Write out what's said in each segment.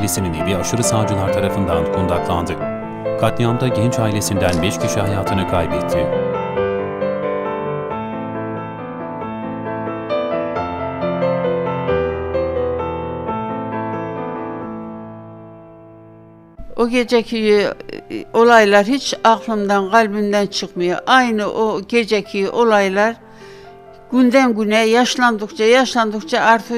annesinin evi aşırı sağcılar tarafından kundaklandı. Katliamda genç ailesinden 5 kişi hayatını kaybetti. O geceki e, olaylar hiç aklımdan, kalbimden çıkmıyor. Aynı o geceki olaylar günden güne yaşlandıkça, yaşlandıkça artık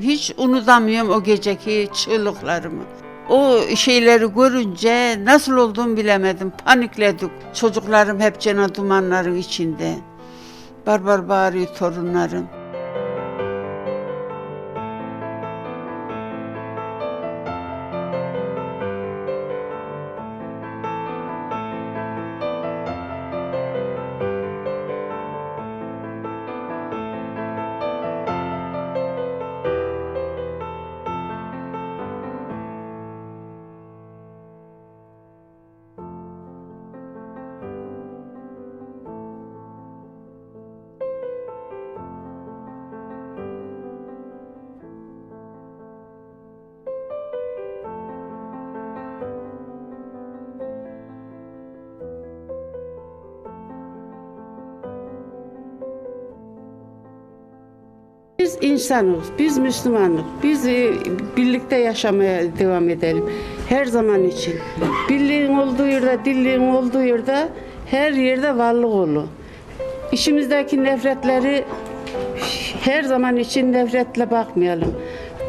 hiç unutamıyorum o geceki çığlıklarımı. O şeyleri görünce nasıl olduğumu bilemedim. Panikledik. Çocuklarım hep cana dumanların içinde. Barbar bağırıyor torunlarım. Biz insanız, biz Müslümanız. Biz e, birlikte yaşamaya devam edelim. Her zaman için. Birliğin olduğu yerde, dirliğin olduğu yerde her yerde varlık olur. İşimizdeki nefretleri her zaman için nefretle bakmayalım.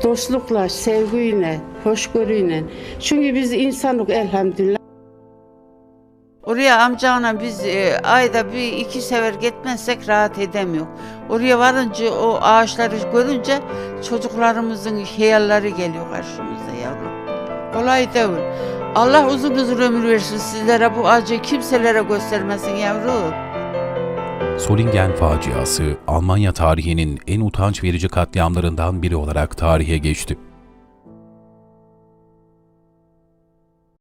Dostlukla, sevgiyle, hoşgörüyle. Çünkü biz insanlık elhamdülillah. Oraya amcana biz e, ayda bir iki sefer gitmezsek rahat edemiyor. Oraya varınca o ağaçları görünce çocuklarımızın hayalleri geliyor karşımıza yavrum. Kolay değil. Allah uzun uzun ömür versin sizlere bu acı kimselere göstermesin yavrum. Solingen faciası Almanya tarihinin en utanç verici katliamlarından biri olarak tarihe geçti.